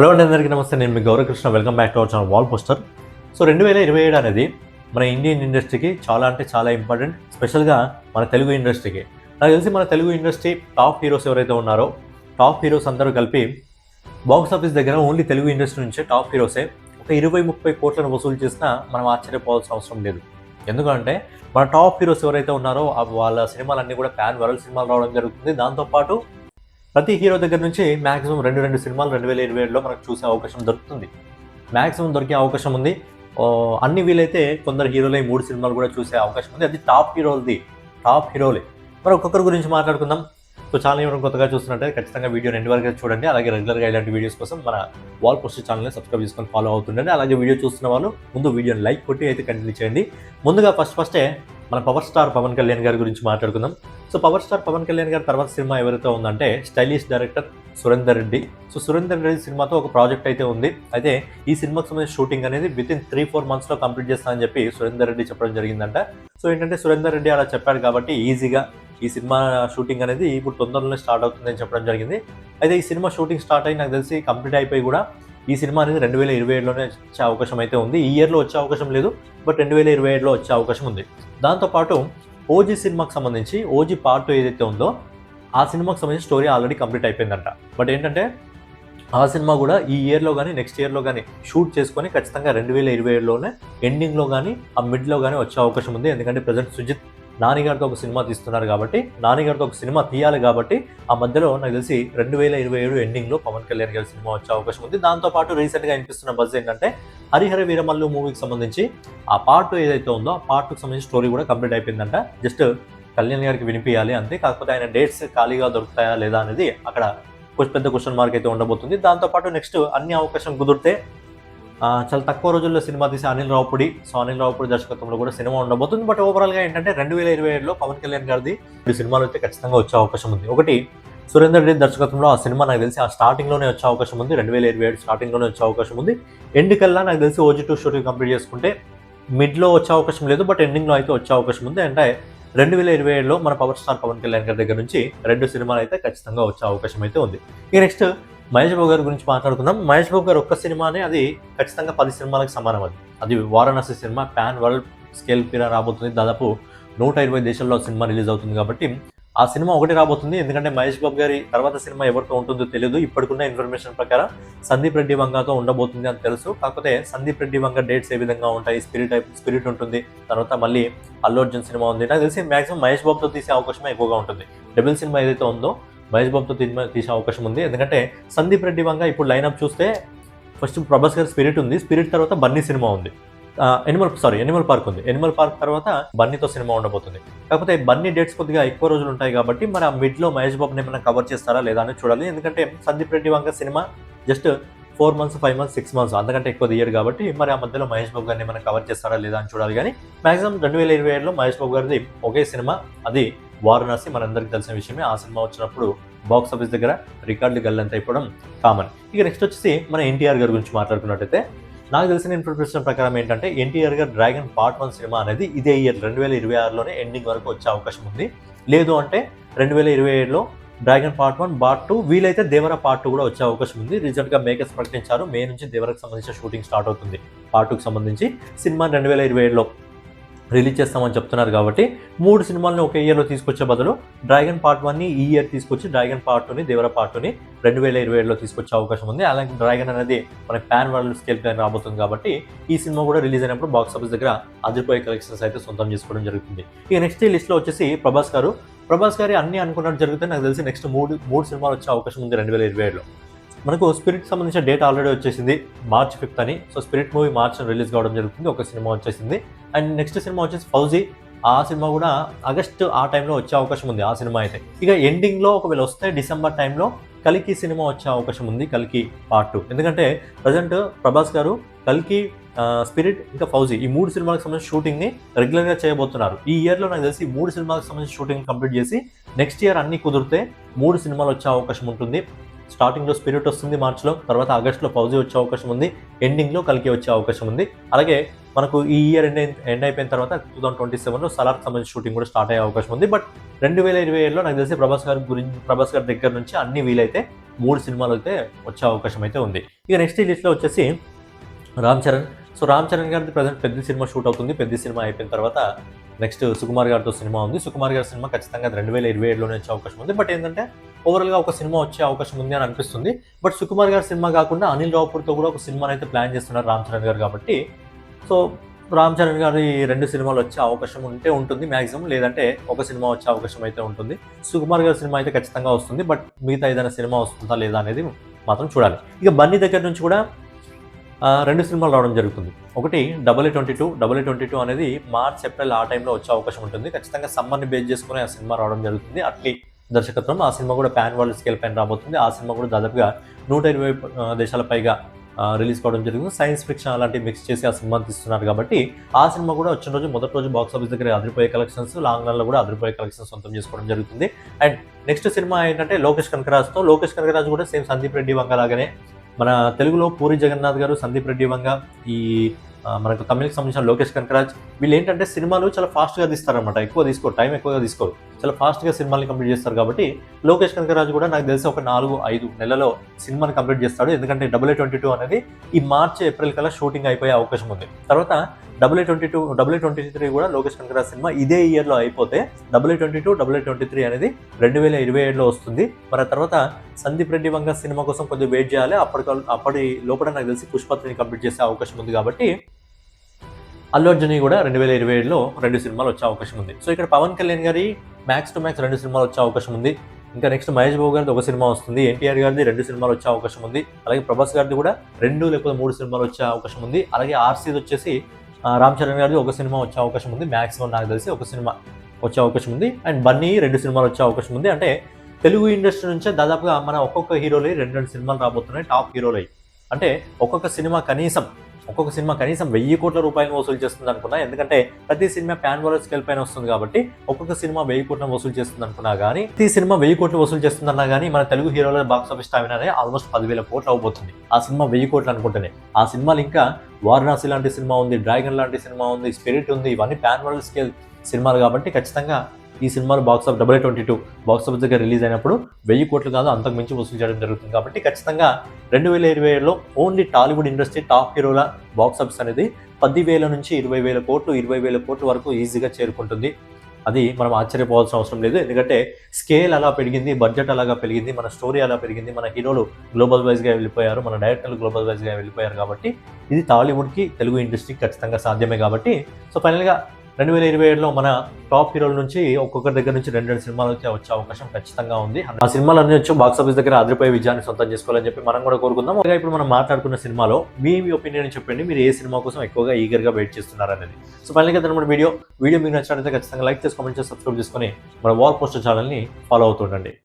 Hello అండి అందరికీ నమస్తే. నేను మీ Gaurav Krishna. Welcome back to our channel wall poster so రెండు వేల ఇరవై ఏడు అనేది మన ఇండియన్ ఇండస్ట్రీకి చాలా అంటే చాలా ఇంపార్టెంట్ స్పెషల్గా మన తెలుగు ఇండస్ట్రీకి నాకు తెలిసి మన తెలుగు ఇండస్ట్రీ టాప్ హీరోస్ ఎవరైతే ఉన్నారో టాప్ హీరోస్ అందరూ కలిపి బాక్స్ ఆఫీస్ దగ్గర ఓన్లీ తెలుగు ఇండస్ట్రీ నుంచే టాప్ హీరోసే ఒక ఇరవై ముప్పై కోట్లను వసూలు చేసినా మనం ఆశ్చర్యపోవాల్సిన అవసరం లేదు. ఎందుకంటే మన టాప్ హీరోస్ ఎవరైతే ఉన్నారో వాళ్ళ సినిమాలన్నీ కూడా ప్యాన్ వరల్డ్ సినిమాలు రావడం జరుగుతుంది. దాంతోపాటు ప్రతి హీరో దగ్గర నుంచి మ్యాక్సిమం రెండు రెండు సినిమాలు రెండు వేల ఇరవై ఏడులో మనకు చూసే అవకాశం దొరుకుతుంది. మ్యాక్సిమం దొరికే అవకాశం ఉంది. అన్ని వీలైతే కొందరు హీరోలే మూడు సినిమాలు కూడా చూసే అవకాశం ఉంది. అది టాప్ హీరోలది టాప్ హీరోలే. మరి ఒక్కొక్కరి గురించి మాట్లాడుకుందాం. సో ఛానల్ ఎవరైనా కొత్తగా చూస్తున్నట్టే ఖచ్చితంగా వీడియో రెండు వరకు చూడండి. అలాగే రెగ్యులర్గా ఇలాంటి వీడియోస్ కోసం మన వాల్ పోస్ట్ ఛానల్ని సబ్స్క్రైబ్ చేసుకొని ఫాలో అవుతుండండి. అలాగే వీడియో చూస్తున్న వాళ్ళు ముందు వీడియోని లైక్ కొట్టి అయితే కంటిన్యూ చేయండి. ముందుగా ఫస్ట్ ఫస్టే మన పవర్ స్టార్ పవన్ కళ్యాణ్ గారి గురించి మాట్లాడుకుందాం. So power star Pawan Kalyan గారి తర్వాత సినిమా ఎవరితో ఉందంటే stylish director Surender Reddy. So Surender Reddy సినిమాతో ఒక ప్రాజెక్ట్ అయితే ఉంది. అయితే ఈ సినిమాకి సంబంధించిన షూటింగ్ అనేది విత్ ఇన్ త్రీ ఫోర్ మంత్స్లో కంప్లీట్ చేస్తానని చెప్పి సురేందర్ రెడ్డి చెప్పడం జరిగిందంట. సో ఏంటంటే సురేందర్ రెడ్డి అలా చెప్పాడు కాబట్టి ఈజీగా ఈ సినిమా షూటింగ్ అనేది ఇప్పుడు తొందరలోనే స్టార్ట్ అవుతుందని చెప్పడం జరిగింది. అయితే ఈ సినిమా షూటింగ్ స్టార్ట్ అయ్యి నాకు తెలిసి కంప్లీట్ అయిపోయి కూడా ఈ సినిమా అనేది రెండు వేల ఇరవై ఏడులోనే వచ్చే అవకాశం అయితే ఉంది. ఈ ఇయర్లో వచ్చే అవకాశం లేదు బట్ రెండు వేల ఇరవై ఏడులో వచ్చే అవకాశం ఉంది. దాంతోపాటు ఓజీ సినిమాకి సంబంధించి ఓజీ పార్ట్ టూ ఏదైతే ఉందో ఆ సినిమాకి సంబంధించి స్టోరీ ఆల్రెడీ కంప్లీట్ అయిపోయిందంట. బట్ ఏంటంటే ఆ సినిమా కూడా ఈ ఇయర్లో కానీ నెక్స్ట్ ఇయర్లో కానీ షూట్ చేసుకొని ఖచ్చితంగా రెండు వేల ఇరవై ఏడులోనే ఎండింగ్లో కానీ ఆ మిడ్లో కానీ వచ్చే అవకాశం ఉంది. ఎందుకంటే ప్రజెంట్ సుజిత్ నానిగారితో ఒక సినిమా తీస్తున్నారు కాబట్టి నానిగారితో ఒక సినిమా తీయాలి కాబట్టి ఆ మధ్యలో నాకు తెలిసి రెండు వేల ఇరవై ఏడు ఎండింగ్లో పవన్ కళ్యాణ్ గారి సినిమా వచ్చే అవకాశం ఉంది. దాంతోపాటు రీసెంట్గా అనిపిస్తున్న బజ్ ఏంటంటే హరిహర వీరమల్లు మూవీకి సంబంధించి ఆ పార్ట్ ఏదైతే ఉందో ఆ పార్ట్కి సంబంధించి స్టోరీ కూడా కంప్లీట్ అయిపోయిందంట. జస్ట్ కళ్యాణ్ గారికి వినిపించాలి అంతే కాకపోతే ఆయన డేట్స్ ఖాళీగా దొరుకుతాయా లేదా అనేది అక్కడ కొంచెం పెద్ద క్వశ్చన్ మార్క్ అయితే ఉండబోతుంది. దాంతోపాటు నెక్స్ట్ అన్ని అవకాశం కుదిరితే చాలా తక్కువ రోజుల్లో సినిమా తీసి అనిల్ రావుపూడి సో అనిల్ రావుపూడి దర్శకత్వంలో కూడా సినిమా ఉండబోతుంది. బట్ ఓవరాల్గా ఏంటంటే రెండు వేల ఇరవై ఏడులో పవన్ కళ్యాణ్ గారిది సినిమాలు అయితే ఖచ్చితంగా వచ్చే అవకాశం ఉంది. ఒకటి సురేందర్ రెడ్డి దర్శకత్వంలో ఆ సినిమా నాకు తెలిసి ఆ స్టార్టింగ్లోనే వచ్చే అవకాశం ఉంది. రెండు వేల ఇరవై ఏడు స్టార్టింగ్లోనే వచ్చే అవకాశం ఉంది. ఎండ్ కల్లా నాకు తెలిసి ఓజీ టూ షూటింగ్ కంప్లీట్ చేసుకుంటే మిడ్లో వచ్చే అవకాశం లేదు బట్ ఎండింగ్లో అయితే వచ్చే అవకాశం ఉంది. అంటే రెండు వేల ఇరవై ఏడులో మన పవర్ స్టార్ పవన్ కళ్యాణ్ గారి దగ్గర నుంచి రెండు సినిమాలు అయితే ఖచ్చితంగా వచ్చే అవకాశం అయితే ఉంది. ఇక నెక్స్ట్ మహేష్ బాబు గారి గురించి మాట్లాడుకుందాం. మహేష్ బాబు గారు ఒక్క సినిమానే అది ఖచ్చితంగా పది సినిమాలకు సమానం అది. అది Varanasi cinema pan world scale పీర రాబోతుంది. దాదాపు నూట ఇరవై దేశాల్లో సినిమా రిలీజ్ అవుతుంది కాబట్టి ఆ సినిమా ఒకటి రాబోతుంది. ఎందుకంటే మహేష్ బాబు గారి తర్వాత సినిమా ఎవరితో ఉంటుందో తెలియదు ఇప్పటికున్న ఇన్ఫర్మేషన్ ప్రకారం సందీప్ రెడ్డి వంగతో ఉండబోతుంది అని తెలుసు. కాకపోతే సందీప్ రెడ్డి వంగ డేట్స్ ఏ విధంగా ఉంటాయి? స్పిరిట్ స్పిరిట్ ఉంటుంది. తర్వాత మళ్ళీ అల్లు అర్జున్ సినిమా ఉంది. నాకు తెలిసి మాక్సిమం మహేష్ బాబుతో తీసే అవకాశమే ఎక్కువగా ఉంటుంది. డబుల్ సినిమా ఏదైతే ఉందో మహేష్ బాబుతో తీసే అవకాశం ఉంది. ఎందుకంటే సందీప్ రెడ్డి వంగ ఇప్పుడు లైనప్ చూస్తే ఫస్ట్ ప్రభాస్ గారి స్పిరిట్ ఉంది. స్పిరిట్ తర్వాత బన్నీ సినిమా ఉంది. ఎనిమల్ సారీ ఎనిమల్ పార్క్ ఉంది. ఎనిమల్ పార్క్ తర్వాత బన్నీతో సినిమా ఉండబోతుంది. కాకపోతే బన్నీ డేట్స్ కొద్దిగా ఎక్కువ రోజులు ఉంటాయి కాబట్టి మరి ఆ మిడ్లో మహేష్ బాబుని ఏమైనా కవర్ చేస్తారా లేదా అని చూడాలి. ఎందుకంటే Sandeep Reddy Vanga cinema just four months five months six months అంతకంటే ఎక్కువ దియ్యరు కాబట్టి మరి ఆ మధ్యలో మహేష్ బాబు గారిని ఏమైనా కవర్ చేస్తారా లేదా అని చూడాలి. కానీ మాక్సిమం రెండు వేల ఇరవై ఏడులో మహేష్ బాబు గారిది ఒకే సినిమా అది వారణాసి. మనందరికీ తెలిసిన విషయమే ఆ సినిమా వచ్చినప్పుడు బాక్స్ ఆఫీస్ దగ్గర రికార్డులు గల్లంత అయిపోవడం కామన్ ఇక నెక్స్ట్ వచ్చేసి మన ఎన్టీఆర్ గారి గురించి మాట్లాడుకున్నట్టయితే నాకు తెలిసిన ఇన్ఫర్మేషన్ ప్రకారం ఏంటంటే ఎన్టీఆర్ గారు డ్రాగన్ పార్ట్ వన్ సినిమా అనేది ఇదే ఇయర్ రెండు వేల ఇరవై ఆరులోనే ఎండింగ్ వరకు వచ్చే అవకాశం ఉంది. లేదు అంటే రెండు వేల ఇరవై ఏడులో Dragon part one part two వీలైతే దేవర పార్ట్ టూ కూడా వచ్చే అవకాశం ఉంది. రీసెంట్గా మేకర్స్ ప్రకటించారు. మే నుంచి దేవరకు సంబంధించిన షూటింగ్ స్టార్ట్ అవుతుంది. పార్ట్ టూకి సంబంధించి సినిమా రెండు వేల ఇరవై ఏడులో రిలీజ్ చేస్తామని చెప్తున్నారు కాబట్టి మూడు సినిమాలను ఒక ఇయర్లో తీసుకొచ్చే బదులు డ్రాగన్ పార్ట్ వన్ని ఈ ఇయర్ తీసుకొచ్చి డ్రాగన్ పార్ట్ టూని దేవర పార్ట్ టూని రెండు వేల ఇరవై ఏడులో తీసుకొచ్చే అవకాశం ఉంది. అలాగే డ్రాగన్ అనేది మన ప్యాన్ వరల్డ్ స్కేల్ పైన రాబోతుంది కాబట్టి ఈ సినిమా కూడా రిలీజ్ అయినప్పుడు బాక్స్ ఆఫీస్ దగ్గర అదిరిపోయే కలెక్షన్స్ అయితే సొంతం చేసుకోవడం జరుగుతుంది. ఇక నెక్స్ట్ ఈ లిస్ట్లో వచ్చేసి ప్రభాస్ గారు. ప్రభాస్ గారి అన్ని అనుకున్నట్టు జరిగితే నాకు తెలిసి నెక్స్ట్ మూడు మూడు సినిమాలు వచ్చే అవకాశం ఉంది రెండు వేల ఇరవై ఏడులో. మనకు స్పిరిట్ సంబంధించిన డేట్ ఆల్రెడీ వచ్చేసింది మార్చ్ ఫిఫ్త్ అని. So Spirit movie March release కావడం జరుగుతుంది. ఒక సినిమా వచ్చేసింది. అండ్ నెక్స్ట్ సినిమా వచ్చేసి ఫౌజీ ఆ సినిమా కూడా ఆగస్ట్ ఆ టైంలో వచ్చే అవకాశం ఉంది. ఆ సినిమా అయితే. ఇక ఎండింగ్లో ఒకవేళ వస్తే డిసెంబర్ టైంలో కల్కి సినిమా వచ్చే అవకాశం ఉంది. కల్కి పార్ట్ టూ ఎందుకంటే ప్రజెంట్ ప్రభాస్ గారు కల్కి స్పిరిట్ ఇంకా ఫౌజీ ఈ మూడు సినిమాలకు సంబంధించిన షూటింగ్ని రెగ్యులర్గా చేయబోతున్నారు. ఈ ఇయర్లో నాకు తెలిసి మూడు సినిమాలకు సంబంధించిన షూటింగ్ కంప్లీట్ చేసి నెక్స్ట్ ఇయర్ అన్ని కుదిరితే మూడు సినిమాలు వచ్చే అవకాశం ఉంటుంది. స్టార్టింగ్లో స్పిరిట్ వస్తుంది మార్చ్లో తర్వాత ఆగస్టులో ఫౌజీ వచ్చే అవకాశం ఉంది ఎండింగ్లో కలికి వచ్చే అవకాశం ఉంది. అలాగే మనకు ఈ ఇయర్ ఎండ్ ఎండ్ అయిపోయిన తర్వాత టూ థౌసండ్ ట్వంటీ సెవెన్లో సలార్ సంబంధించిన షూటింగ్ కూడా స్టార్ట్ అయ్యే అవకాశం ఉంది. బట్ రెండు వేల ఇరవై ఏడులో నాకు తెలిసి ప్రభాస్ గారి గురించి ప్రభాస్ గారి దగ్గర నుంచి అన్ని వీలైతే మూడు సినిమాలు అయితే వచ్చే అవకాశం అయితే ఉంది. ఇక నెక్స్ట్ లిస్ట్లో వచ్చేసి రామ్ చరణ్ సో రామ్ చరణ్ గారిది ప్రజెంట్ పెద్ద సినిమా షూట్ అవుతుంది. పెద్ద సినిమా అయిపోయిన తర్వాత నెక్స్ట్ సుకుమార్ గారితో సినిమా ఉంది. సుకుమార్ గారి సినిమా ఖచ్చితంగా రెండు వేల ఇరవై ఏడులోనే వచ్చే అవకాశం ఉంది. బట్ ఏంటంటే ఓవరాల్గా ఒక సినిమా వచ్చే అవకాశం ఉంది అని అనిపిస్తుంది. బట్ సుకుమార్ గారి సినిమా కాకుండా అనిల్ రావుపూర్తో కూడా ఒక సినిమాని అయితే ప్లాన్ చేస్తున్నారు రామ్ చరణ్ గారు కాబట్టి. సో రామ్ చరణ్ గారి రెండు సినిమాలు వచ్చే అవకాశం ఉంటే ఉంటుంది మ్యాక్సిమం లేదంటే ఒక సినిమా వచ్చే అవకాశం అయితే ఉంటుంది. సుకుమార్ గారి సినిమా అయితే ఖచ్చితంగా వస్తుంది. బట్ మిగతా ఏదైనా సినిమా వస్తుందా లేదా అనేది మాత్రం చూడాలి. ఇక బన్నీ దగ్గర నుంచి కూడా రెండు సినిమాలు రావడం జరుగుతుంది. ఒకటి double A twenty two double A twenty two అనేది మార్చ్ ఏప్రిల్ ఆ టైంలో వచ్చే అవకాశం ఉంటుంది. ఖచ్చితంగా సమ్మర్ని బేస్ చేసుకుని ఆ సినిమా రావడం జరుగుతుంది. అట్లీ దర్శకత్వం ఆ సినిమా కూడా పాన్ వరల్డ్ స్కేల్ పైన రాబోతుంది. ఆ సినిమా కూడా దాదాపుగా నూట ఇరవై దేశాల పైగా రిలీజ్ కావడం జరుగుతుంది సైన్స్ ఫిక్షన్ అలాంటివి మిక్స్ చేసి ఆ సినిమాని తీస్తున్నారు కాబట్టి ఆ సినిమా కూడా వచ్చిన రోజు మొదటి రోజు బాక్స్ ఆఫీస్ దగ్గర అదిరిపోయే కలెక్షన్స్ లాంగ్ రన్లో కూడా అదిరిపోయే కలెక్షన్స్ సొంతం చేసుకోవడం జరుగుతుంది. అండ్ నెక్స్ట్ సినిమా ఏంటంటే లోకేష్ కనకరాజ్తో. లోకేష్ కనకరాజ్ కూడా సేమ్ సందీప్ రెడ్డి వంగలాగానే మన తెలుగులో పూరి జగన్నాథ్ గారు సందీప్ రెడ్డి వంగ ఈ మనకు తమిళకి సంబంధించిన లోకేష్ కనకరాజ్ వీళ్ళు ఏంటంటే సినిమాలు చాలా ఫాస్ట్గా తీస్తారనమాట ఎక్కువ తీసుకోరు టైం ఎక్కువగా తీసుకోరు. చాలా ఫాస్ట్గా సినిమాని కంప్లీట్ చేస్తారు కాబట్టి లోకేష్ కనకరాజ్ కూడా నాకు తెలిసి ఒక నాలుగు ఐదు నెలలో సినిమాని కంప్లీట్ చేస్తాడు. ఎందుకంటే డబుల్ ఏ ట్వంటీ టూ అనేది ఈ మార్చ్ ఏప్రిల్ కల్లా షూటింగ్ అయిపోయే అవకాశం ఉంది. తర్వాత double twenty two double twenty three కూడా లోకేష్ కనకరాజ్ సినిమా ఇదే ఇయర్లో అయిపోతే double twenty two double twenty three అనేది రెండు వేల ఇరవై ఏడులో వస్తుంది. మరి ఆ తర్వాత సందీప్ రెడ్డి వంగ సినిమా కోసం కొద్దిగా వెయిట్ చేయాలి. అప్పటి అప్పటి లోపల నాకు తెలిసి పుష్పత్రిని కంప్లీట్ చేసే అవకాశం ఉంది కాబట్టి అల్లు అర్జున్ కూడా రెండు వేల ఇరవై ఏడులో రెండు సినిమాలు వచ్చే అవకాశం ఉంది. సో ఇక్కడ పవన్ కళ్యాణ్ గారి మ్యాక్స్ టు మ్యాక్స్ రెండు సినిమాలు వచ్చే అవకాశం ఉంది. ఇంకా నెక్స్ట్ మహేష్ బాబు గారిది ఒక సినిమా వస్తుంది. ఎన్టీఆర్ గారిది రెండు సినిమాలు వచ్చే అవకాశం ఉంది. అలాగే ప్రభాస్ గారిది కూడా రెండు లేకపోతే మూడు సినిమాలు వచ్చే అవకాశం ఉంది. అలాగే ఆర్సీది వచ్చేసి రామ్ చరణ్ గారిది ఒక సినిమా వచ్చే అవకాశం ఉంది. మ్యాక్సిమం నాకు తెలిసి ఒక సినిమా వచ్చే అవకాశం ఉంది. అండ్ బన్నీ రెండు సినిమాలు వచ్చే అవకాశం ఉంది. అంటే తెలుగు ఇండస్ట్రీ నుంచే దాదాపుగా మన ఒక్కొక్క హీరోలే రెండు రెండు సినిమాలు రాబోతున్నాయి. టాప్ హీరోలై. అంటే ఒక్కొక్క సినిమా కనీసం ఒక్కొక్క సినిమా కనీసం వెయ్యి కోట్ల రూపాయలు వసూలు చేస్తుంది అనుకున్నా ఎందుకంటే ప్రతి సినిమా ప్యాన్ వరల్డ్ స్కేల్ పైన వస్తుంది కాబట్టి ఒక్కొక్క సినిమా వెయ్యి కోట్ల వసూలు చేస్తుంది అనుకున్నా కానీ ప్రతి సినిమా వెయ్యి కోట్లు వసూలు చేస్తుందన్నా కానీ మన తెలుగు హీరోల బాక్స్ ఆఫీస్ టైం ఆల్మోస్ట్ పదివేల కోట్లు అవబోతుంది. ఆ సినిమా వెయ్యి కోట్లు అనుకుంటేనే. ఆ సినిమాలు ఇంకా వారణాసి లాంటి సినిమా ఉంది డ్రాగన్ లాంటి సినిమా ఉంది స్పిరిట్ ఉంది ఇవన్నీ ప్యాన్ వరల్డ్ స్కేల్ సినిమాలు కాబట్టి ఖచ్చితంగా ఈ సినిమాలు box of double twenty two box office దగ్గర రిలీజ్ అయినప్పుడు వెయ్యి కోట్లు కాదు అంతకు మించి వసూలు చేయడం జరుగుతుంది కాబట్టి ఖచ్చితంగా రెండు వేల ఇరవై ఏడులో ఓన్లీ టాలీవుడ్ ఇండస్ట్రీ టాప్ హీరోల బాక్స్ ఆఫీస్ అనేది పది వేల నుంచి ఇరవై వేల కోట్లు ఇరవై వేల కోట్ల వరకు ఈజీగా చేరుకుంటుంది. అది మనం ఆశ్చర్యపోవాల్సిన అవసరం లేదు. ఎందుకంటే స్కేల్ అలా పెరిగింది బడ్జెట్ అలాగా పెరిగింది మన స్టోరీ అలా పెరిగింది మన హీరోలు గ్లోబల్ వైజ్గా వెళ్ళిపోయారు మన డైరెక్టర్లు గ్లోబల్ వైజ్గా వెళ్ళిపోయారు కాబట్టి ఇది టాలీవుడ్కి తెలుగు ఇండస్ట్రీకి ఖచ్చితంగా సాధ్యమే కాబట్టి. సో ఫైనల్గా రెండు వేల ఇరవై ఏడులో మన టాప్ హీరోల నుంచి ఒక్కొక్కరి దగ్గర నుంచి రెండు రెండు సినిమాలు వచ్చే వచ్చే అవకాశం ఖచ్చితంగా ఉంది. ఆ సినిమాలు అన్ని వచ్చి బాక్స్ ఆఫీస్ దగ్గర అదిరిపోయే విజయాన్ని సొంతం చేసుకోవాలని చెప్పి మనం కూడా కోరుకుందాం. అలాగే ఇప్పుడు మనం మాట్లాడుకున్న సినిమాలో మీ మీ ఒపీనియన్ చెప్పండి. మీరు ఏ సినిమా కోసం ఎక్కువగా ఈగర్గా వెయిట్ చేస్తున్నారు అనేది. సో ఫైనల్గా మన వీడియో వీడియో మీకు నచ్చినట్లయితే ఖచ్చితంగా లైక్ చేసి కామెంట్ చేసి సబ్స్క్రైబ్ చేసుకొని మన వాల్ పోస్టర్ ఛానల్ని ఫాలో అవుతుండండి